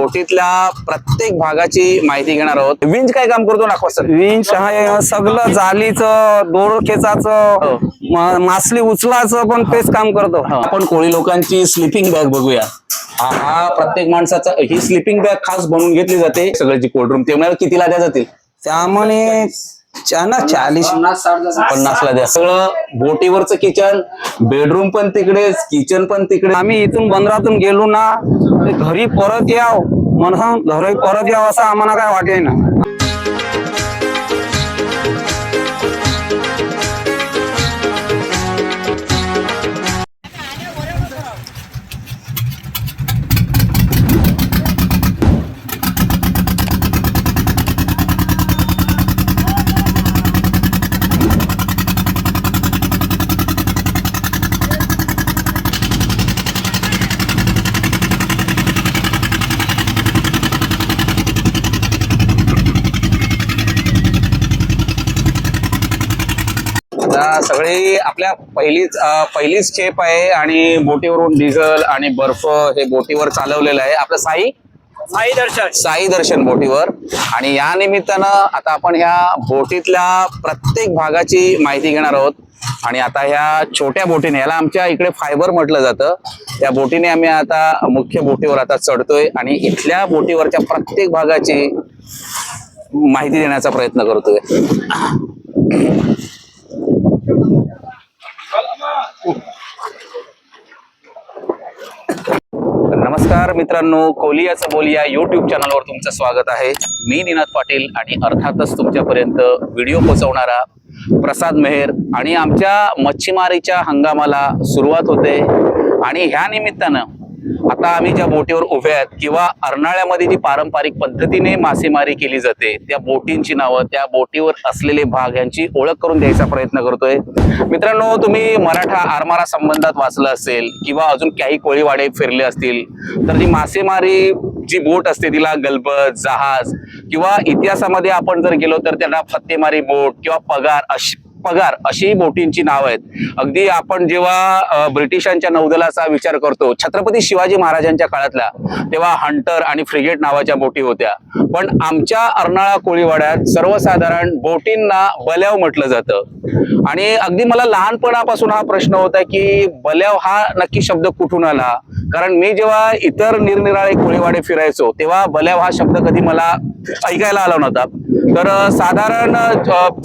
बोटीतल्या प्रत्येक भागाची माहिती घेणार आहोत. विंच काय काम करतो दाखवा सर? विंच हा सगळं जालीचं दोर खेचाचं म- मासली उचलाचं पण तेच काम करतो. आपण कोळी लोकांची स्लिपिंग बॅग बघूया. हा हा प्रत्येक माणसाचा ही स्लिपिंग बॅग खास बनवून घेतली जाते. सगळ्याची कोल्ड रूम ते कितीला द्या जातील? त्यामुळे चा- ना चाळीस पन्नासला द्या. सगळं बोटीवरचं किचन बेडरूम पण तिकडेच किचन पण तिकडे. आम्ही इथून बंदरातून गेलो ना ते घरी परत याव. म्हणून घरी परत याव असं आम्हाला काय वाटे ना सगळी आपल्या पहिलीच पहिलीच चेप आहे आणि बोटीवरून डिझेल आणि बर्फ हे बोटीवर चालवलेलं आहे. आपलं साई? साई दर्शन. साई दर्शन बोटीवर. आणि या निमित्तानं आता आपण ह्या बोटीतल्या प्रत्येक भागाची माहिती घेणार आहोत. आणि आता ह्या छोट्या बोटीने याला आमच्या इकडे फायबर म्हटलं जातं. त्या बोटीने आम्ही आता मुख्य बोटीवर आता चढतोय आणि इथल्या बोटीवरच्या प्रत्येक भागाची माहिती देण्याचा प्रयत्न करतोय. नमस्कार मित्रांनो कोलियाचं बोलिया युट्यूब चॅनलवर तुमचं स्वागत आहे. मी निनाद पाटील आणि अर्थातच तुमच्यापर्यंत व्हिडिओ पोहोचवणारा प्रसाद मेहर आणि आमच्या मच्छीमारीच्या हंगामाला सुरुवात होते. आणि ह्या निमित्तानं आता आम्ही ज्या बोटीवर उभे आहेत किंवा अर्नाळ्यामध्ये जी पारंपरिक पद्धतीने मासेमारी केली जाते त्या बोटींची नावं त्या बोटीवर असलेले भाग यांची ओळख करून द्यायचा प्रयत्न करतोय. मित्रांनो तुम्ही मराठा आरमारा संबंधात वाचलं असेल किंवा अजून काही कोळीवाडे फिरले असतील तर जी मासेमारी जी बोट असते तिला गलबत जहाज किंवा इतिहासामध्ये आपण जर गेलो तर त्यांना फत्तेमारी बोट किंवा पगार अशी पगार अशी बोटींची नाव आहेत. अगदी आपण जेव्हा ब्रिटिशांच्या नौदलाचा विचार करतो छत्रपती शिवाजी महाराजांच्या काळातल्या तेव्हा हंटर आणि फ्रिगेट नावाच्या बोटी होत्या. पण आमच्या अर्नाळा कोळीवाड्यात सर्वसाधारण बोटींना बल्याव म्हटलं जातं. आणि अगदी मला लहानपणापासून हा प्रश्न होता की बल्याव हा नक्की शब्द कुठून आला? कारण मी जेव्हा इतर निरनिराळे कोळीवाडे फिरायचो तेव्हा बल्याव हा शब्द कधी मला ऐकायला आला नव्हता. तर साधारण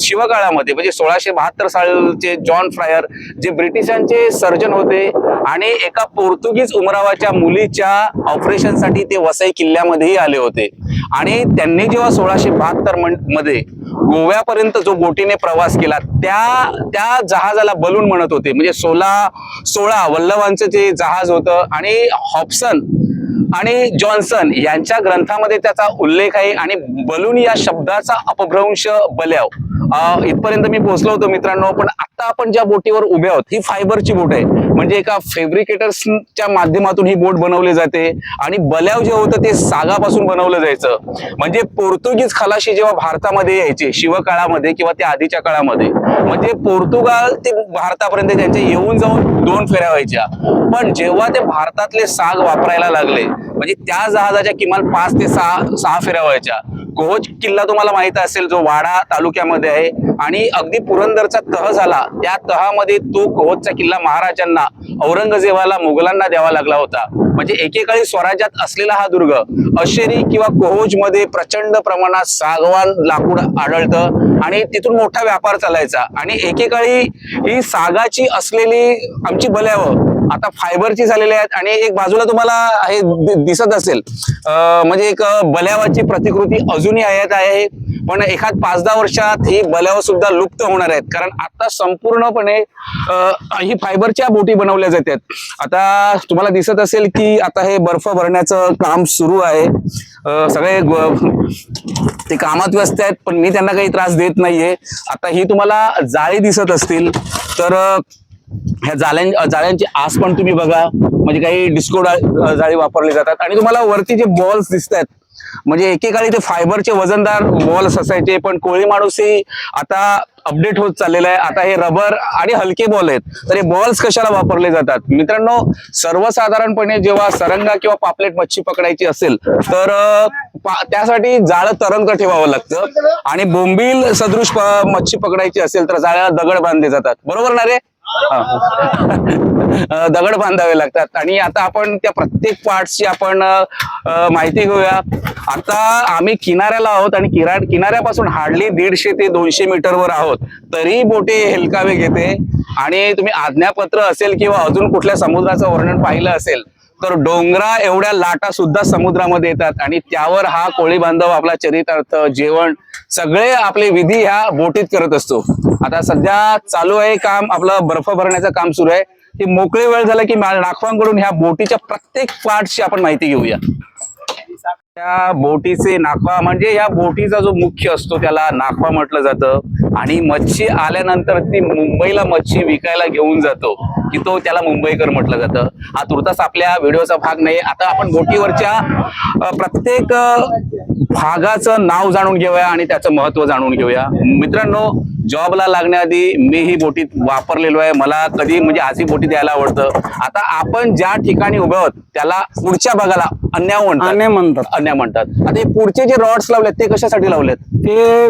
शिवकाळामध्ये म्हणजे सोळाशे बहात्तर सालचे जॉन फ्रायर जे ब्रिटिशांचे सर्जन होते आणि एका पोर्तुगीज उमरावाच्या मुलीच्या ऑपरेशनसाठी ते वसई किल्ल्यामध्येही आले होते. आणि त्यांनी जेव्हा सोळाशे बहात्तरमध्ये गोव्यापर्यंत जो बोटीने प्रवास केला त्या त्या जहाजाला बलून म्हणत होते. म्हणजे सोळा सोळा वल्लभांचं जे जहाज होतं आणि हॉप्सन आणि जॉन्सन यांच्या ग्रंथामध्ये त्याचा उल्लेख आहे आणि बलून या शब्दाचा अपभ्रंश बल्याव. इथपर्यंत मी पोहोचलो होतो मित्रांनो पण आता आपण ज्या बोटीवर उभे आहोत ही फायबरची बोट आहे. म्हणजे एका फेब्रिकेटर्सच्या माध्यमातून ही बोट बनवली जाते आणि बल्याव जे होतं ते सागापासून बनवलं जायचं. म्हणजे पोर्तुगीज खलाशी जेव्हा भारतामध्ये यायचे शिवकाळामध्ये किंवा त्या आधीच्या काळामध्ये म्हणजे पोर्तुगाल ते भारतापर्यंत त्यांचे येऊन जाऊन दोन फेऱ्या व्हायच्या. पण जेव्हा ते भारतातले साग वापरायला लागले म्हणजे त्या जहाजाच्या किमान पाच ते सहा सहा फेऱ्या व्हायच्या. कोहोज किल्ला तुम्हाला माहीत असेल जो वाडा तालुक्यामध्ये आहे आणि अगदी पुरंदरचा तह झाला. त्या तहामध्ये तो कोहोजचा किल्ला महाराजांना औरंगजेबाला मुघलांना द्यावा लागला होता. म्हणजे एकेकाळी स्वराज्यात असलेला हा दुर्ग अशेरी किंवा कोहोजमध्ये प्रचंड प्रमाणात सागवान लाकूड आढळतं आणि तिथून मोठा व्यापार चालायचा. आणि एकेकाळी ही सागाची असलेली आमची बल्यावं आता फायबरची झालेली आहेत आणि एक बाजूला तुम्हाला हे दिसत असेल म्हणजे एक बल्यावाची प्रतिकृती अजूनही आयात आहे. पण एखाद पाच दहा वर्षात ही बल्याव सुद्धा लुप्त होणार आहेत. कारण आता संपूर्णपणे ही फायबरच्या बोटी बनवल्या जातात आता तुम्हाला दिसत असेल की आता हे बर्फ भरण्याचं काम सुरू आहे. सगळे ते कामात व्यस्त आहेत पण मी त्यांना काही त्रास देत नाहीये. आता ही तुम्हाला जाळी दिसत असतील तर ह्या जाळ्यां जाळ्यांची आस पण तुम्ही बघा. म्हणजे काही डिस्को जाळी वापरली जातात. आणि तुम्हाला वरती जे बॉल्स दिसत आहेत म्हणजे एकेकाळी ते फायबरचे वजनदार बॉल्स असायचे पण कोळी माणूस ही आता अपडेट होत चाललेला आहे. आता हे रबर आणि हलके बॉल आहेत. तर हे बॉल्स कशाला वापरले जातात? मित्रांनो सर्वसाधारणपणे जेव्हा सरंगा किंवा पापलेट मच्छी पकडायची असेल तर त्यासाठी जाळं तरंग ठेवावं लागतं. आणि बोंबील सदृश मच्छी पकडायची असेल तर जाळ्याला दगड बांधले जातात. बरोबर ना रे? दगड बांधावे लागतात. आणि आता आपण त्या प्रत्येक पार्टची आपण माहिती घेऊया. आता आम्ही किनाऱ्याला आहोत आणि किरा किनाऱ्यापासून हार्डली दीडशे ते दोनशे मीटरवर आहोत. तरी बोटे हेलकावे घेते. आणि तुम्ही आज्ञापत्र असेल किंवा अजून कुठल्या समुद्राचं वर्णन पाहिलं असेल तर डोंगरा एवढ्या लाटा सुद्धा समुद्रामध्ये येतात आणि त्यावर हा कोळी बांधव आपला चरितार्थ जेवण सगळे आपले विधी ह्या बोटीत करत असतो. आता सध्या चालू आहे काम आपलं बर्फ भरण्याचं काम सुरू आहे. की मोकळी वेळ झाला की मा- ह्या बोटीच्या प्रत्येक पार्टची आपण माहिती घेऊया. त्या बोटीचे नाकवा म्हणजे या बोटीचा जो मुख्य असतो त्याला नाकवा म्हटलं जातं. आणि मच्छी आल्यानंतर ती मुंबईला मच्छी विकायला घेऊन जातो की तो त्याला मुंबईकर म्हटलं जातं. हा तुर्तास आपल्या व्हिडिओचा भाग नाही. आता आपण बोटीवरच्या प्रत्येक भागाचं नाव जाणून घेऊया आणि त्याचं महत्त्व जाणून घेऊया. मित्रांनो जॉबला लागण्याआधी मी ही बोटीत वापरलेलो आहे. मला कधी म्हणजे आजही बोटीत यायला आवडतं. आता आपण ज्या ठिकाणी उभे आहोत त्याला पुढच्या भागाला अन्याय म्हणतात. म्हणतात. अन्य म्हणतात. आता हे पुढचे जे रॉड्स लावलेत ते कशासाठी लावलेत? ते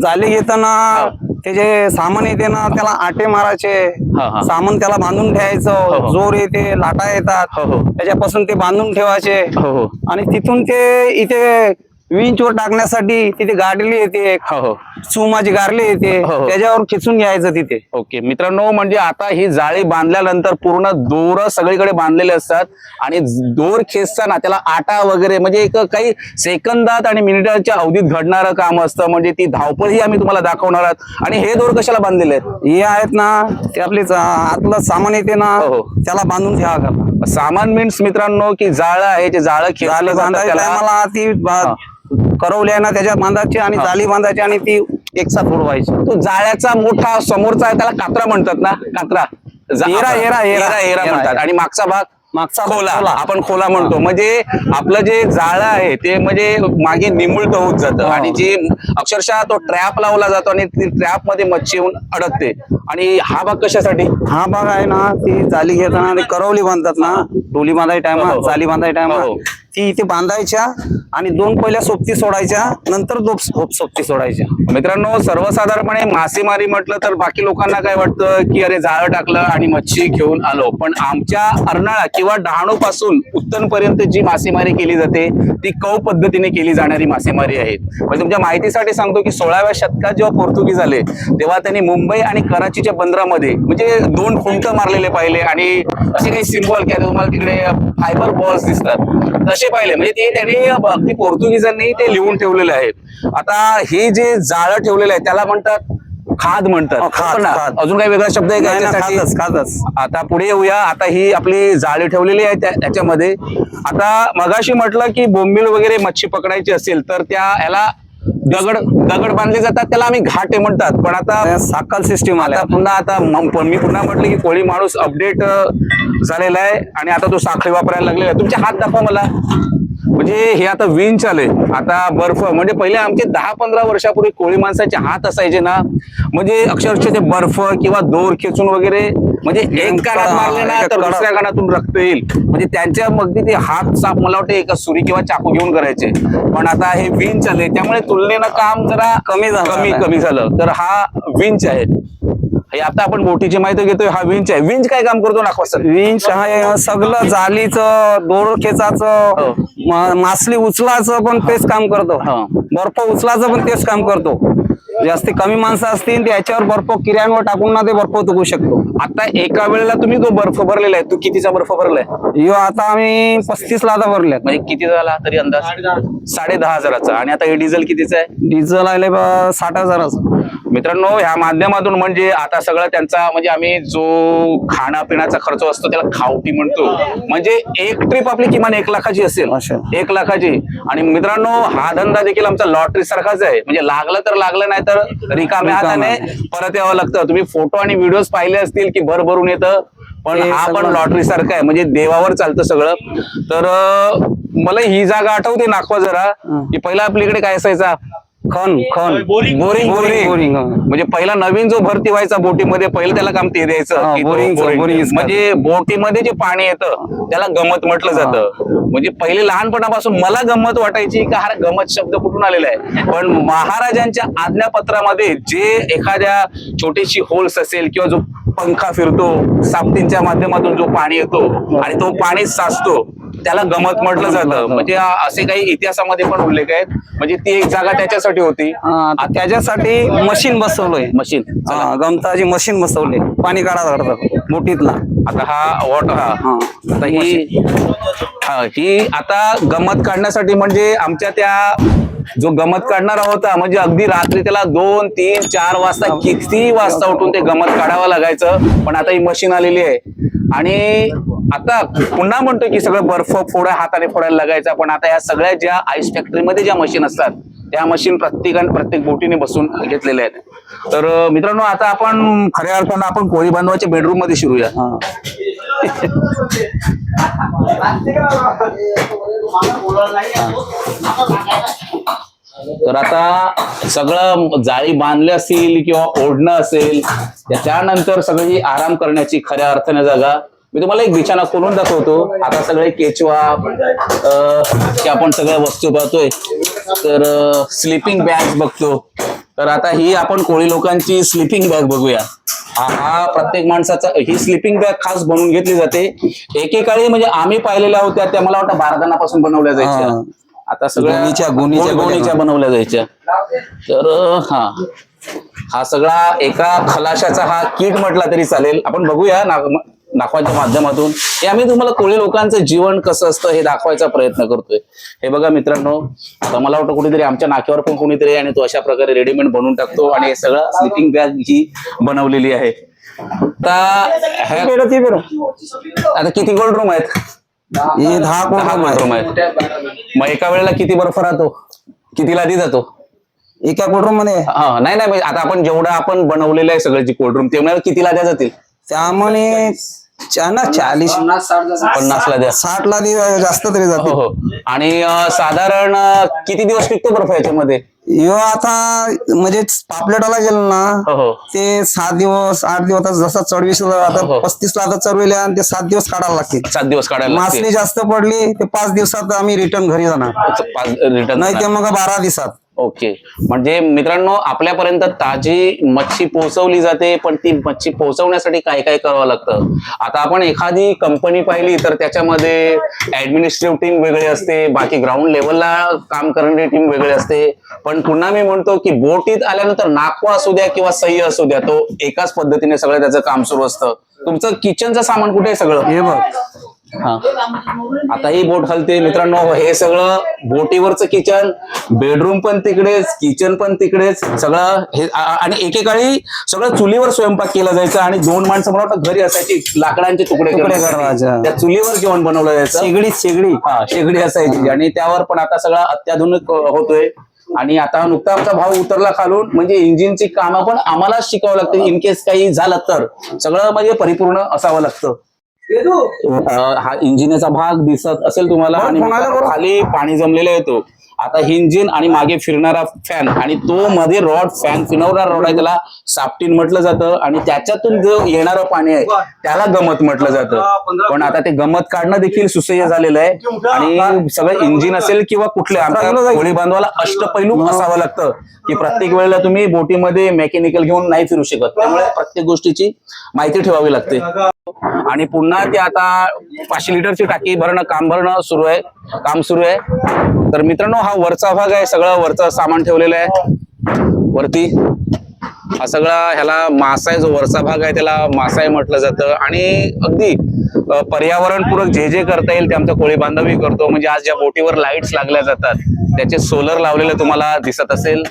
जाळी घेताना ते जे सामान येते ना त्याला आटे मारायचे. हा, हा. सामान त्याला बांधून हो, ठेवायचं हो. जोर येते लाटा येतात. हो, हो. त्याच्यापासून ते बांधून ठेवायचे. हो हो. आणि तिथून ते इथे विंचवर टाकण्यासाठी तिथे गाडली येते हो हो. सुमाची गारली येते हो, हो. त्याच्यावर खेचून घ्यायचं तिथे. ओके मित्रांनो म्हणजे आता ही जाळी बांधल्यानंतर पूर्ण दोर सगळीकडे बांधलेले असतात आणि दोर खेचताना त्याला आटा वगैरे म्हणजे एक काही सेकंदात आणि मिनिटाच्या अवधीत घडणारं काम असतं. म्हणजे ती धावपळ ही आम्ही तुम्हाला दाखवणार आहोत. आणि हे दोर कशाला बांधलेले आहेत? हे आहेत ना ते आपले चा- आतलं सामान येते ना हो, हो. त्याला बांधून ठेवा करता सामान मीन्स मित्रांनो की जाळं आहे जे जाळं खेचलं जातं बांधायच्या त्याला टायमाला ती बा- करवली आहे ना त्याच्यात बांधायची आणि हा. जाळी बांधायची आणि ती एकसाथ उडवायची तो जाळ्याचा मोठा समोरचा आहे त्याला कात्रा म्हणतात ना कात्रा हेरा, हेरा, हेरा. हेरा म्हणतात. आणि मागचा भाग मागचा खोला. आपण खोला म्हणतो म्हणजे आपलं जे जाळं आहे ते म्हणजे मागे निमुळत होत जातं हा. आणि जे अक्षरशः तो ट्रॅप लावला जातो आणि ती ट्रॅपमध्ये मच्छी येऊन अडकते आणि हा भाग कशासाठी हा भाग आहे ना ती जाली घेताना करवली बांधतात ना डोली बांधायच्या हो, टायमा हो. जाली बांधायच्या हो, टायमा हो. ती इथे बांधायच्या आणि दोन पहिल्या सोबती सोडायच्या नंतर दोन सोबती सोडायच्या. मित्रांनो सर्वसाधारणपणे मासेमारी म्हटलं तर बाकी लोकांना काय वाटतं की अरे जाळं टाकलं आणि मच्छी घेऊन आलो. पण आमच्या अर्नाळा किंवा डहाणू पासून उत्तनपर्यंत जी मासेमारी केली जाते ती कौ पद्धतीने केली जाणारी मासेमारी आहे. म्हणजे तुमच्या माहितीसाठी सांगतो की सोळाव्या शतकात जेव्हा पोर्तुगीज आले तेव्हा त्यांनी मुंबई आणि कराचीच्या बंदरामध्ये म्हणजे दोन खुंट मारलेले पाहिले आणि असे काही सिम्बॉल की तुम्हाला तिकडे फायबर बॉल्स दिसतात. तसे पाहिले. म्हणजे ते त्यांनी अगदी पोर्तुगीजांनी ते लिहून ठेवलेले आहेत. आता हे जे जाळं ठेवलेलं आहे त्याला म्हणतात खाद म्हणतात. अजून काही वेगळा शब्द आहे का आता पुढे येऊया. आता ही आपली जाळी ठेवलेली आहे त्या- त्याच्यामध्ये. आता मगाशी म्हटलं की बोंबील वगैरे मच्छी पकडायची असेल तर त्या ह्याला दगड दगड बांधले जातात त्याला आम्ही घाटे म्हणतात. पण आता साकल सिस्टीम आल्या. पुन्हा आता मी पुन्हा म्हटलं की कोळी माणूस अपडेट झालेला आहे. आणि आता तो साखळी वापरायला लागलेला आहे. तुमचे हात दाखवा मला. म्हणजे हे आता विंच आले आता बर्फ म्हणजे पहिले आमचे दहा पंधरा वर्षापूर्वी कोळी माणसाचे हात असायचे ना म्हणजे अक्षरशः ते बर्फ किंवा दोर खेचून वगैरे म्हणजे एक कानात मारले ना तर दुसऱ्या कानातून रक्त येईल. म्हणजे त्यांच्या मग ते हात साफ मला वाटतं एका सुरी किंवा चाकू घेऊन करायचे. पण आता हे विंच आले त्यामुळे तुलनेनं काम जरा कमी झालं कमी. कमी झालं. तर हा विंच आहे. आता आपण बोटीची माहिती घेतोय. हा विंच आहे. विंच काय काम करतो? नाखवा सर. विंच आहे सगळं जालीचं दोर हो. खेचाचं मा- मासली उचलाचं पण तेच काम करतो. हा. बर्फ उचलाचं पण तेच काम करतो. जास्ती कमी माणसं असतील त्याच्यावर बर्फ किऱ्यांवर टाकून ना ते बर्फ तुकू शकतो. आता एका वेळेला तुम्ही जो बर्फ भरलेला आहे तू कितीचा बर्फ भरलाय? यो आता आम्ही पस्तीस लादा भरल्यात म्हणजे किती झाला तरी अंदाज? साडे दहा हजाराचा. आणि आता हे डिझेल कितीचं आहे? डिझेल आले बा साठ हजाराचं. मित्रांनो ह्या माध्यमातून म्हणजे आता सगळं त्यांचा म्हणजे आम्ही जो खाणं पिण्याचा खर्च असतो त्याला खावटी म्हणतो. म्हणजे एक ट्रिप आपली किमान एक लाखाची असेल. एक लाखाची. आणि मित्रांनो हा धंदा देखील आमचा लॉटरी सारखाच आहे. म्हणजे लागलं तर लागलं नाही तर रिकाम्या. हाताने परत यावं लागतं. तुम्ही फोटो आणि व्हिडिओ पाहिले असतील की भरभरून येतं पण हा पण लॉटरी सारखं आहे. म्हणजे देवावर चालतं सगळं. तर मला ही जागा आठवते नागवा जरा. की पहिला आपल्याकडे काय असायचा? खन खन. Boring boring boring. हा. म्हणजे पहिला नवीन जो भरती व्हायचा बोटीमध्ये पहिलं त्याला काम ते द्यायचं की तो बोरिंगचं, बोरिंग. बोरिंगचं. म्हणजे बोटीमध्ये जे पाणी येतं त्याला गमत म्हटलं जातं. म्हणजे पहिले लहानपणापासून मला गंमत वाटायची का हा गमत शब्द कुठून आलेला आहे? पण महाराजांच्या आज्ञापत्रामध्ये जे एखाद्या छोटीशी होल्स असेल किंवा जो पंखा फिरतो सापटींच्या माध्यमातून जो पाणी येतो आणि तो पाणी साचतो त्याला गमत म्हटलं जातं. म्हणजे असे काही इतिहासामध्ये पण उल्लेख आहेत. म्हणजे ती एक जागा त्याच्यासाठी होती. त्याच्यासाठी मशीन बसवलंय. मशीन. गमताची मशीन बसवले. पाणी काढा मोठीतला. आता हा वॉटर हा. आता ही हा, ही आता गमत काढण्यासाठी म्हणजे आमच्या त्या जो गमत काढणारा होता म्हणजे अगदी रात्री त्याला दोन तीन चार वाजता किती वाजता उठून ते गमत काढावं लागायचं. पण आता ही मशीन आलेली आहे. आणि आता पुन्हा म्हणतो की सगळं बर्फ फोडा हाताने फोडायला लागायचा. पण आता या सगळ्या ज्या आईस फॅक्टरीमध्ये ज्या मशीन असतात त्या मशीन प्रत्येकाने प्रत्येक बोटीने बसून घेतलेल्या आहेत. तर मित्रांनो आता आपण खऱ्या अर्थानं आपण कोळी बांधवाच्या बेडरूममध्ये शिरूया. हा. तर आता सगळं जाळी बांधले असतील किंवा ओढणं असेल त्यानंतर सगळी आराम करण्याची खऱ्या अर्थाने जागा. मी तुम्हाला एक बिछाना करून दाखवतो. आता सगळे केचवा आपण सगळ्या वस्तू पाहतोय. तर स्लिपिंग बॅग बघतो. तर आता ही आपण कोळी लोकांची स्लिपिंग बॅग बघूया. हा प्रत्येक माणसाचा ही स्लिपिंग बॅग खास बनवून घेतली जाते. एकेकाळी म्हणजे आम्ही पाहिलेल्या होत्या त्या मला वाटतं बारदानापासून बनवल्या जायच्या. आता सगळ्या गोणीच्या- गोणीच्या गोण- गोणीच्या बनवल्या जायच्या. तर हा. हा सगळा एका खलाशाचा हा किट म्हटला तरी चालेल. आपण बघूया दाखवायच्या माध्यमातून. हे आम्ही तुम्हाला कोळी लोकांचं जीवन कसं असतं हे दाखवायचा प्रयत्न करतोय. हे बघा मित्रांनो आता मला वाटतं कुठेतरी आमच्या नाक्यावर पण कोणीतरी आणि तो अशा प्रकारे रेडीमेड बनवून टाकतो आणि हे सगळं स्लिपिंग बॅग ही बनवलेली आहे. आता किती गोल्ड रूम आहेत? हे दहा कोटी दहा आहे. मग एका वेळेला किती बर्फ राहतो? किती लादी जातो एका कोटरूममध्ये? हा नाही नाही म्हणजे आता आपण जेवढं आपण बनवलेलं आहे सगळं जी कोल्ड रूम तेवढ्या किती लाद्या जातील? त्यामुळे ना चाळीस. पन्नास लाद्या साठ ला जास्त तरी हो जाते हो. आणि अं, साधारण किती दिवस टिकतो बर्फ याच्यामध्ये? यो आता म्हणजे पापलेटाला गेलो ना हो हो. ते सात दिवस आठ दिवस आता जसा चढवीस हो. आता पस्तीस ला आता चढविले आणि ते सात दिवस काढायला लागते सात दिवस काढायला लागतील. मासली जास्त पडली ते पाच दिवसात आम्ही रिटर्न घरी जाणार. नाही ते मग बारा दिवसात. ओके. म्हणजे मित्रांनो आपल्यापर्यंत ताजी मच्छी पोहोचवली जाते पण ती मच्छी पोहोचवण्यासाठी काय काय करावं लागतं? आता आपण एखादी कंपनी पाहिली तर त्याच्यामध्ये ऍडमिनिस्ट्रेटिव्ह टीम वेगळी असते बाकी ग्राउंड लेवलला काम करणारी टीम वेगळी असते. पण पुन्हा मी म्हणतो की बोटीत आल्यानंतर नाकवा असू द्या किंवा सह्य असू द्या तो एकाच पद्धतीने सगळं त्याचं काम सुरू असतं. तुमचं किचनचं सामान कुठे आहे सगळं? हे बघ. हा. आता ही बोट हलते मित्रांनो हे सगळं बोटीवरचं किचन बेडरूम पण तिकडेच किचन पण तिकडेच सगळं हे आणि एकेकाळी सगळं चुलीवर स्वयंपाक केला जायचा आणि दोन माणसं मला वाटतं घरी असायची लाकडांचे तुकडे तुकडे. त्या चुलीवर जेवण बनवलं जायचं. शेगडी शेगडी. हा शेगडी असायची. आणि त्यावर पण आता सगळा अत्याधुनिक होतोय. आणि आता नुकता आमचा भाव उतरला खालून म्हणजे इंजिनची कामं पण आम्हालाच शिकावं लागते इन केस काही झालं तर. सगळं म्हणजे परिपूर्ण असावं लागतं. हा इंजिनचा भाग दिसत असेल तुम्हाला आणि? खाली पाणी जमलेला येतो आता इंजिन आणि मागे फिरणारा फॅन आणि तो मध्ये रॉड फॅन फिरवणारा रॉड आहे त्याला सापटीन म्हटलं जातं आणि त्याच्यातून जो येणारं पाणी आहे त्याला गमत म्हटलं जातं. पण आता ते गमत काढणं देखील सुसह्य झालेलं आहे. आणि सगळं इंजिन असेल किंवा कुठले आमच्या होळी बांधवाला अष्टपैलू असावं लागतं की प्रत्येक वेळेला तुम्ही बोटीमध्ये मेकॅनिकल घेऊन नाही फिरू शकत. त्यामुळे प्रत्येक गोष्टीची माहिती ठेवावी लागते. आणि पुन्हा ते आता पाचशे लिटरची टाकी भरणं काम भरणं सुरू आहे. काम सुरू आहे. तर मित्रांनो हा वरचा भाग आहे सगळं वरचं सामान ठेवलेलं आहे. वरती हा सगळा ह्याला मासा जो वरचा भाग आहे त्याला मासाय म्हटलं जातं. आणि अगदी पर्यावरणपूरक जे जे करता येईल ते आमचा कोळी बांधवी करतो. म्हणजे आज ज्या बोटीवर लाईट्स लागल्या जातात त्याचे सोलर लावलेले तुम्हाला दिसत असेल.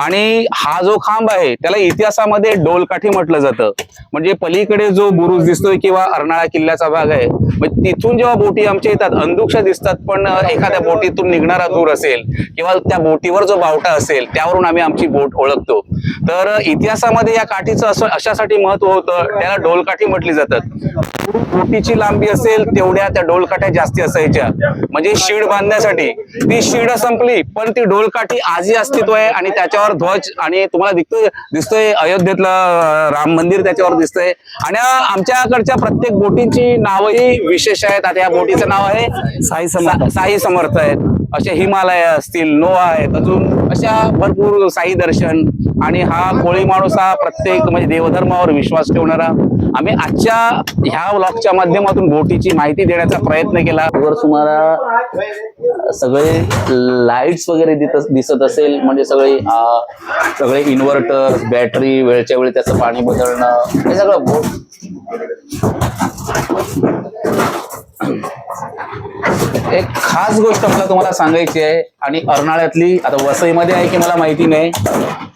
आणि हा जो खांब आहे त्याला इतिहासामध्ये डोलकाठी म्हटलं जातं. म्हणजे पलीकडे जो बुरुज दिसतोय किंवा अर्नाळा किल्ल्याचा भाग आहे म्हणजे तिथून जेव्हा बोटी आमच्या येतात अंदुक्षा दिसतात पण एखाद्या बोटीतून निघणारा दूर असेल किंवा त्या बोटीवर जो बावटा असेल त्यावरून आम्ही आमची बोट ओळखतो. तर इतिहासामध्ये या काठीचं असं अशासाठी महत्त्व होतं त्याला डोलकाठी म्हटली जातात. बोटीची लांबी असेल तेवढ्या त्या डोलकाठ्या जास्ती असायच्या. म्हणजे शीड बांधण्यासाठी. ती शीड संपली पण ती डोलकाठी आजही अस्तित्व आहे आणि त्याच्यावर ध्वज आणि तुम्हाला दिसतोय दिसतोय अयोध्येतलं राम मंदिर त्याच्यावर दिसतंय. आणि आमच्याकडच्या प्रत्येक बोटींची नावही विशेष आहेत. आता या बोटीचं नाव आहे साई समर्थ. साई समर्थ आहेत. असे हिमालय असतील नोआ आहेत अजून अशा भरपूर साई दर्शन. आणि हा कोळी माणूस हा प्रत्येक म्हणजे देवधर्मावर विश्वास ठेवणारा. आम्ही आजच्या ह्या व्लॉगच्या माध्यमातून बोटीची माहिती देण्याचा प्रयत्न केला. वर तुम्हाला सगळे लाईट्स वगैरे दिसत असेल म्हणजे सगळे सगळे इन्व्हर्टर बॅटरी वेळच्या वेळी त्याचं पाणी बदलणं हे सगळं एक खास गोष्ट मला तुम्हाला सांगायची आहे आणि अर्नाळ्यातली आता वसईमध्ये आहे की मला माहिती नाही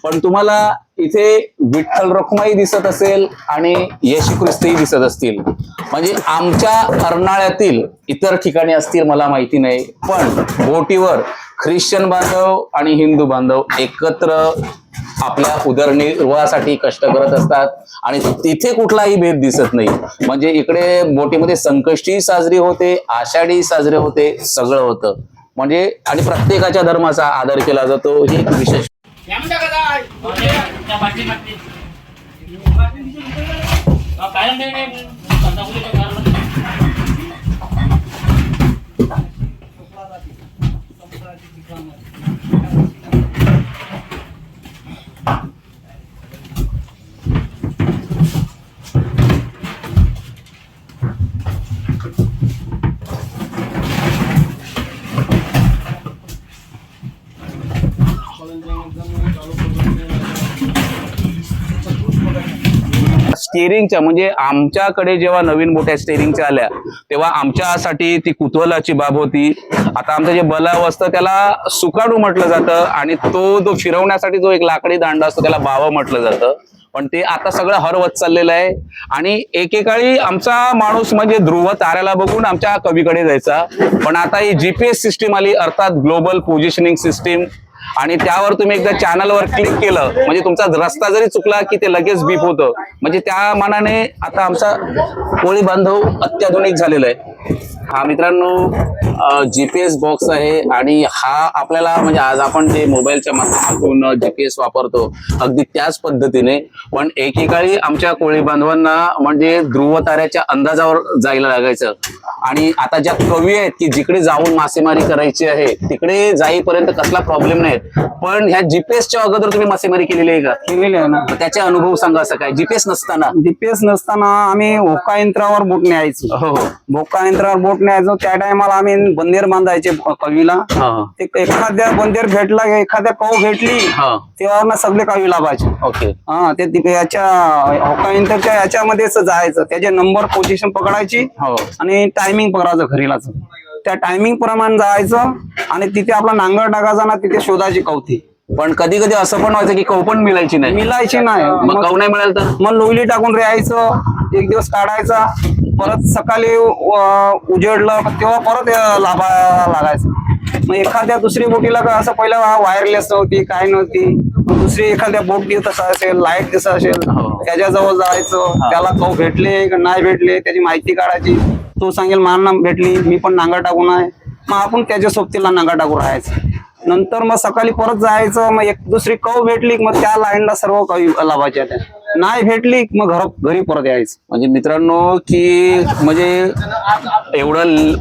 पण तुम्हाला इथे विठ्ठल रखुमाई दिसत असेल आणि येशू ख्रिस्तही दिसत असतील. म्हणजे आमच्या अर्नाळ्यातील इतर ठिकाणी असतील मला माहिती नाही पण बोटीवर ख्रिश्चन बांधव आणि हिंदू बांधव एकत्र आपल्या उदरनिर्वाहासाठी कष्ट करत असतात आणि तिथे कुठलाही भेद दिसत नाही. म्हणजे इकडे बोटीमध्ये संकष्टी साजरी होते आषाढी साजरे होते सगळं होतं. म्हणजे आणि प्रत्येकाच्या धर्माचा आदर केला जातो ही एक विशेष Dapat din, dapat din. Kaya Pak? kaya din. Kaya. स्टेरिंगच्या म्हणजे आमच्याकडे जेव्हा नवीन मोठ्या स्टेरिंगच्या आल्या तेव्हा आमच्यासाठी ती कुतूहलाची बाब होती. आता आमचं जे बलाव असतं त्याला सुकाडू म्हटलं जातं आणि तो जो फिरवण्यासाठी जो एक लाकडी दांडा असतो त्याला बावं म्हटलं जातं. पण ते आता सगळं हरवत चाललेलं आहे. आणि एकेकाळी आमचा माणूस म्हणजे ध्रुव ताऱ्याला बघून आमच्या कवीकडे जायचा. पण आता ही जीपीएस सिस्टीम आली अर्थात ग्लोबल पोझिशनिंग सिस्टीम आणि त्यावर तुम्ही एकदा चॅनलवर क्लिक केलं म्हणजे तुमचा रस्ता जरी चुकला की ते लगेच बीप होतं. म्हणजे त्या मानाने आता आमचा कोळी बांधव अत्याधुनिक झालेला आहे. हा मित्रांनो जीपीएस बॉक्स आहे आणि हा आपल्याला म्हणजे आज आपण जे मोबाईलच्या माध्यमातून जीपीएस वापरतो अगदी त्याच पद्धतीने. पण एकेकाळी आमच्या कोळी बांधवांना म्हणजे ध्रुव ताऱ्याच्या अंदाजावर जायला लागायचं. आणि आता ज्या कवी आहेत की जिकडे जाऊन मासेमारी करायची आहे तिकडे जाईपर्यंत कसला प्रॉब्लेम नाही पण ह्या जीपीएसच्या अगोदर तुम्ही मासेमारी केलेली आहे का? केलेले आहे ना. त्याचे अनुभव सांगा असं काय? जीपीएस नसताना. जीपीएस नसताना आम्ही होका यंत्रावर बोट न्यायचो हो हो. भोका यंत्रावर बोट न्यायचो त्या टायमाला आम्ही बंदेर बांधायचे क- कवीला ते एखाद्या बंदेर भेटला की एखाद्या कव भेटली तेव्हा ना सगळे कवी लाभायचे ओके. हा ते याच्या होका यंत्रच्या याच्यामध्येच जायचं. त्याचे नंबर पोझिशन पकडायची हो. आणि टायमिंग पकडायचं घरीलाच. त्या टायमिंग प्रमाणे जायचं आणि तिथे आपला नांगर टाकायचा ना तिथे शोधायची कवती. पण कधी कधी असं पण व्हायचं की कव पण मिळायची नाही. मिलायची नाही. मग कव नाही मिळालं तर? मग लोईली टाकून राहायचं एक दिवस काढायचा परत सकाळी उजेडलं का तेव्हा परत लाभा लागायचं. मग एखाद्या दुसरी बोटीला का असं पहिलं वायरलेस नव्हती काय नव्हती दुसरी एखाद्या बोट दिसत असेल लाइट दिसत असेल हो. त्याच्याजवळ जायचं त्याला कव भेटले का नाही भेटले त्याची माहिती काढायची. तो सांगेल माना भेटली मी पण नांगर टाकून आहे. मग आपण त्याच्या सोबतीला नांगर टाकून राहायचं. नंतर मग सकाळी परत जायचं मग एक दुसरी कव भेटली की मग त्या लाईनला सर्व कवी लावायच्या त्या. नाही भेटली मग घर घरी परत यायचं. म्हणजे मित्रांनो की म्हणजे एवढं ल-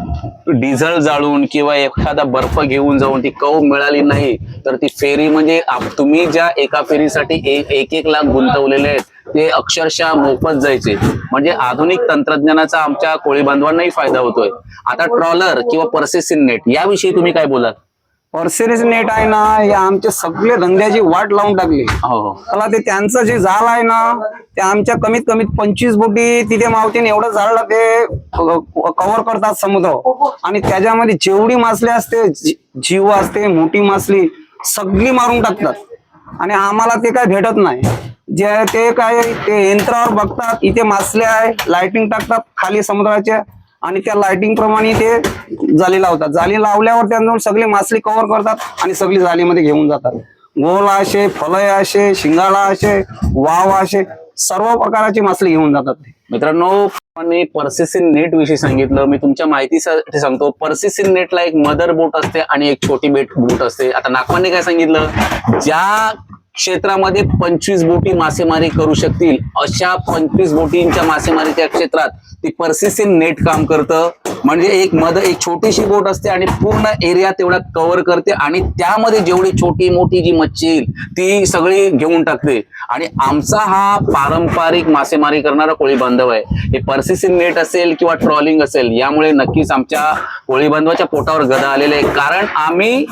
डिझेल जाळून किंवा एखादा बर्फ घेऊन जाऊन ती कव मिळाली नाही तर ती फेरी म्हणजे आप- तुम्ही ज्या एका फेरीसाठी एक एक एक लाख गुंतवलेले आहेत ते अक्षरशः मोफत जायचे. म्हणजे आधुनिक तंत्रज्ञानाचा आमच्या कोळी बांधवांनाही फायदा होतोय. आता ट्रॉलर किंवा पर्सेसिंग नेट याविषयी तुम्ही काय बोलाल? पर्सेनेज नेट आहे ना हे आमचे सगळे धंद्याची वाट लावून टाकली. हो हो. मला ते त्यांचं जे जाळ आहे ना ते आमच्या कमीत कमीत पंचवीस बोटी तिथे मावतीने एवढं जाळलं ते कव्हर करतात समुद्र. आणि त्याच्यामध्ये जेवढी मासली असते जी- जीव असते मोठी मासली सगळी मारून टाकतात. आणि आम्हाला ते काय भेटत नाही. जे ते काय ते यंत्रावर बघतात इथे मासले आहे लाइटिंग टाकतात खाली समुद्राच्या. आणि त्या लाइटिंग प्रमाणे ते जाली लावतात. जाली लावल्यावर त्यांना सगळे मासली कव्हर करतात आणि सगळी जालीमध्ये घेऊन जातात. गोल असे फलय असे शिंगाळा असे वाव असे सर्व प्रकारची मासली घेऊन जातात. मित्रांनो पर्सिसिन नेट विषयी सांगितलं. मी तुमच्या माहितीसाठी सांगतो. पर्सिसिन नेटला एक मदर बोट असते आणि एक छोटी बेट बोट असते. आता नागपाने काय सांगितलं? ज्या क्षेत्रामध्ये पंचवीस बोटी मासेमारी करू शकतील. अशा पंचवीस बोटींच्या मासेमारीच्या क्षेत्रात ती पर्सिसिन नेट काम करतं. म्हणजे एक मद एक छोटीशी बोट असते आणि पूर्ण एरिया तेवढा कव्हर करते आणि त्यामध्ये जेवढी छोटी मोठी जी मच्छी येईल ती सगळी घेऊन टाकते. आणि आमचा हा पारंपरिक मासेमारी करणारा कोळी बांधव आहे. हे पर्सिसिन नेट असेल किंवा ट्रॉलिंग असेल यामुळे नक्कीच आमच्या कोळी बांधवाच्या पोटावर गदा आलेले आहे कारण आम्ही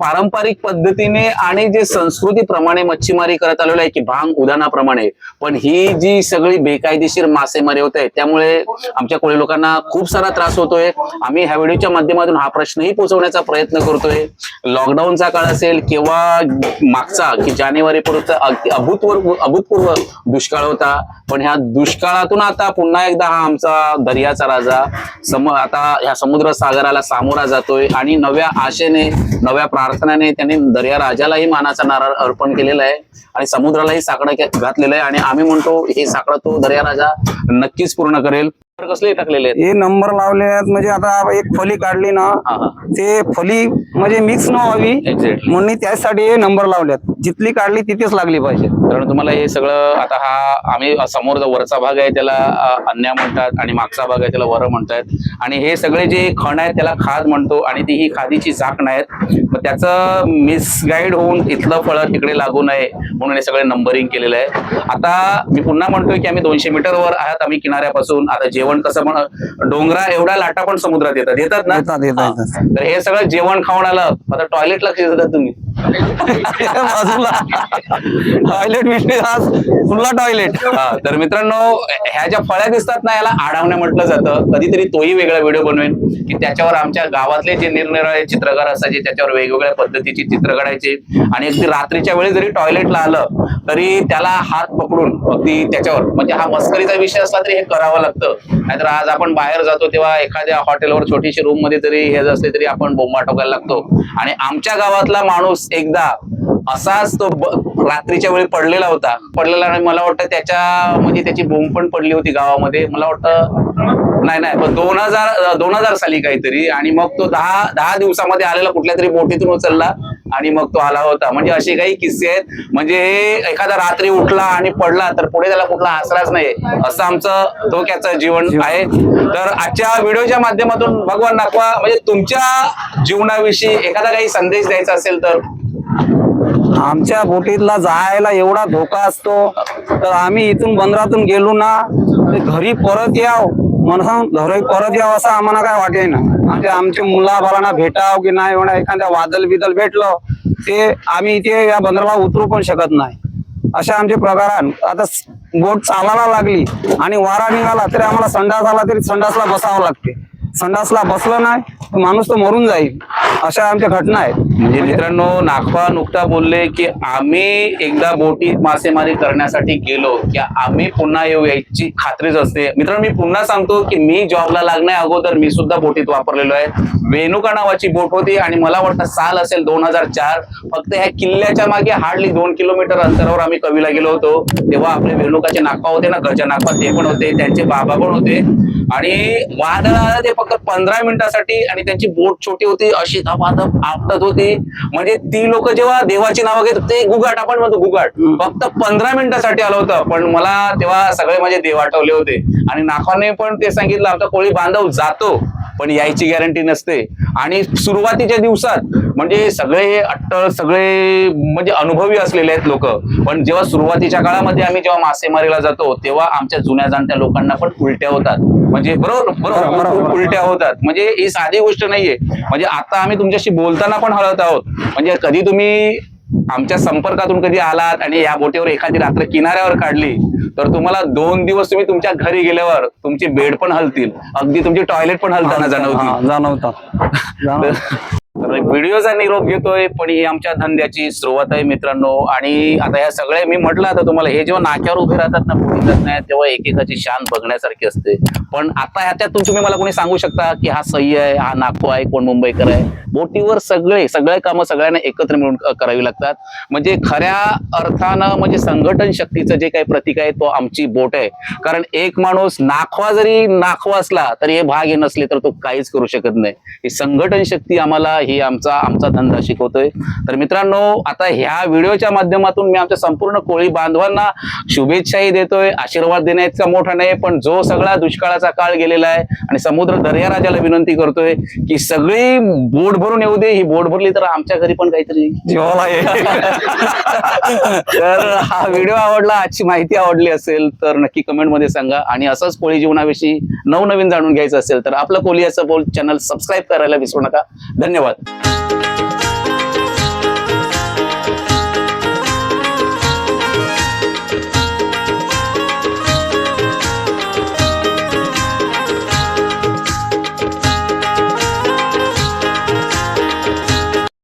पारंपरिक पद्धतीने आणि जे संस्कृतीप्रमाणे मच्छीमारी करत आलेलो आहे की भांग उदाहरणाप्रमाणे पण ही जी सगळी बेकायदेशीर मासेमारी होत आहे त्यामुळे आमच्या कोळी लोकांना खूप सारा त्रास होतोय. आम्ही ह्या व्हिडिओच्या माध्यमातून हा प्रश्नही पोहोचवण्याचा प्रयत्न करतोय. लॉकडाऊनचा काळ असेल किंवा मागचा की जानेवारी पर्यंत अभूतपूर्व अभूतपूर्व दुष्काळ होता. पण ह्या दुष्काळातून आता पुन्हा एकदा हा आमचा दर्याचा राजा सम आता ह्या समुद्र सागराला सामोरा जातोय आणि नव्या आशेने नव्या प्रार्थनाने त्यांनी दर्या राजालाही मानाचा नारळ अर्पण केलेला आहे आणि समुद्रालाही साकडं घातलेलं आहे. आणि आम्ही म्हणतो हे साकडं तो दर्या राजा नक्कीच पूर्ण करेल. कसले टाकलेले आहेत? हे नंबर लावले आहेत म्हणजे आता एक फली काढली ना ते फली म्हणजे मिक्स न व्हावी. म्हणून त्यासाठी हे नंबर लावलेत जिथली काढली तिथेच लागली पाहिजे. कारण तुम्हाला हे सगळं आता हा आम्ही समोर जो वरचा भाग आहे त्याला अन्या म्हणतात आणि मागचा भाग आहे त्याला वर म्हणतात आणि हे सगळे जे खण आहे त्याला खाद म्हणतो आणि ती ही खादीची झाकण आहेत मग त्याचं मिसगाईड होऊन इथलं फळं तिकडे लागू नये म्हणून हे सगळे नंबरिंग केलेलं आहे. आता मी पुन्हा म्हणतोय की आम्ही दोनशे मीटरवर आहात आम्ही किनाऱ्यापासून. आता जेवण कसं म्हण डोंगरा एवढा लाटा पण समुद्रात येतात येतात ना येतात, येतात, हा. येतात. तर हे सगळं जेवण खाऊन आलं आता टॉयलेट लक्ष देतात तुम्ही बाजूला. टॉयलेट विषय आज फुल्ला टॉयलेट तर मित्रांनो ह्या ज्या फळ्या दिसतात ना याला आढावण्या म्हटलं जातं. कधीतरी तोही वेगळा व्हिडिओ बनवेन की त्याच्यावर आमच्या गावातले जे निरनिराळे चित्रकार असायचे त्याच्यावर वेगवेगळ्या पद्धतीची चित्र काढायचे. आणि अगदी रात्रीच्या वेळी जरी टॉयलेटला आलं तरी त्याला हात पकडून अगदी त्याच्यावर म्हणजे हा मस्करीचा विषय असला तरी हे करावं लागतं. नाहीतर आज आपण बाहेर जातो तेव्हा एखाद्या हॉटेलवर छोटीशी रूममध्ये जरी हे असले तरी आपण बोंबा ठोकायला लागतो. आणि आमच्या गावातला माणूस एकदा असाच तो रात्रीच्या वेळी पडलेला होता. पडलेला आणि मला वाटतं त्याच्या म्हणजे त्याची बोंब पण पडली होती गावामध्ये. मला वाटतं नाही नाही पण दोन हजार दोन हजार साली काहीतरी आणि मग तो दहा दहा दिवसामध्ये आलेला कुठल्या तरी बोटीतून उचलला आणि मग तो आला होता. म्हणजे असे काही किस्से आहेत. म्हणजे एखादा रात्री उठला आणि पडला तर पुढे त्याला कुठला आसराच नाही असं आमचं धोक्याचं जीवन आहे. तर आजच्या व्हिडिओच्या माध्यमातून भगवान दाखवा. म्हणजे तुमच्या जीवनाविषयी एखादा काही संदेश द्यायचा असेल तर. आमच्या बोटीतला जायला एवढा धोका असतो. तर आम्ही इथून बंदरातून गेलो ना घरी परत याव. म्हणून धरोई परत याव असं आम्हाला काय वाटे ना म्हणजे आमच्या मुलाबाळांना भेटाव की नाही म्हणा एखाद्या वादल बिदल भेटलं ते आम्ही इथे या बंदराला उतरू पण शकत नाही. अशा आमचे प्रकारान आता बोट चालायला लागली आणि वारा निघाला तरी आम्हाला संडास आला तरी संडासला बसावं लागते. संडासला बसलं नाही तर माणूस तो मरून जाईल. अशा आमच्या घटना आहेत. म्हणजे मित्रांनो नागपा नुकता बोलले की आम्ही एकदा बोटीत मासेमारी करण्यासाठी गेलो की आम्ही पुन्हा येऊ याची खात्रीच असते. मित्रांनो मी पुन्हा सांगतो की मी जॉबला लागण्या अगोदर मी सुद्धा बोटीत वापरलेलो आहे. वेणुका नावाची बोट होती आणि मला वाटतं साल असेल दोन हजार चार फक्त ह्या किल्ल्याच्या मागे हार्डली दोन किलोमीटर अंतरावर आम्ही कवीला गेलो होतो. तेव्हा आपले वेणुकाचे नागपा होते ना गजा नागपा ते पण होते त्यांचे बाबा पण होते. आणि वादळ आलं ते फक्त पंधरा मिनिटासाठी आणि त्यांची बोट छोटी होती अशी धपाधप आपटत होती. म्हणजे ती लोक जेव्हा देवाची नावं घेत ते गुगाट आपण म्हणतो गुगाट. फक्त पंधरा मिनिटासाठी आलं होतं पण मला तेव्हा सगळे माझे देव आठवले होते. आणि नाखाने पण ते सांगितलं आमचा कोळी बांधव जातो पण यायची गॅरंटी नसते. आणि सुरुवातीच्या दिवसात म्हणजे सगळे अट्टळ सगळे म्हणजे अनुभवी असलेले आहेत लोक. पण जेव्हा सुरुवातीच्या काळामध्ये आम्ही जेव्हा मासेमारीला जातो तेव्हा आमच्या जुन्या जाणत्या लोकांना पण उलट्या होतात. म्हणजे बरोबर बरोबर. उलट्या होतात. म्हणजे ही साधी गोष्ट नाहीये. म्हणजे आता आम्ही तुमच्याशी बोलताना पण हळत आहोत. म्हणजे कधी तुम्ही आमच्या संपर्कातून कधी आलात आणि या बोटीवर एखादी रात्र किनाऱ्यावर काढली तर तुम्हाला दोन दिवस तुम्ही तुमच्या घरी गेल्यावर तुमची बेड पण हलतील. अगदी तुमची टॉयलेट पण हलताना जाणवतील. जाणवतात व्हिडिओचा निरोप घेतोय पण ही आमच्या धंद्याची सुरुवात आहे मित्रांनो. आणि आता या सगळ्या मी म्हटलं आता तुम्हाला हे जेव्हा नाक्यावर उभे राहतात ना पोलीस जात नाही तेव्हा एकेकाची शान बघण्यासारखी असते. पण आता ह्याच्यातून तुम्ही मला कोणी सांगू शकता की हा सह्य आहे हा नागो आहे कोण मुंबईकर आहे? बोटीवर सगळे सगळे कामं सगळ्यांना एकत्र मिळून करावी लागतात. म्हणजे खऱ्या अर्थानं म्हणजे संघटन शक्तीचं जे काही प्रतीक आहे तो आमची बोट आहे. कारण एक माणूस नाखवा जरी नाखवा असला तरी हे भाग हे नसले तर तो काहीच करू शकत नाही. ही संघटन शक्ती आम्हाला ही आमचा आमचा धंदा शिकवतोय. तर मित्रांनो आता ह्या व्हिडिओच्या माध्यमातून मी आमच्या संपूर्ण कोळी बांधवांना शुभेच्छाही देतोय आशीर्वाद देण्याचा मोठा नाही पण जो सगळा दुष्काळाचा काळ गेलेला आहे आणि समुद्र दर्याराजाला विनंती करतोय की सगळी बोट भरून येऊ दे ही बोट भरली तर आमच्या घरी पण काहीतरी जेवायला तर हा व्हिडिओ आवडला आजची माहिती आवडली असेल तर नक्की कमेंटमध्ये सांगा. आणि असंच कोळी जीवनाविषयी नवनवीन जाणून घ्यायचं असेल तर आपलं कोलियाचं बोल चॅनल सबस्क्राईब करायला विसरू नका. धन्यवाद.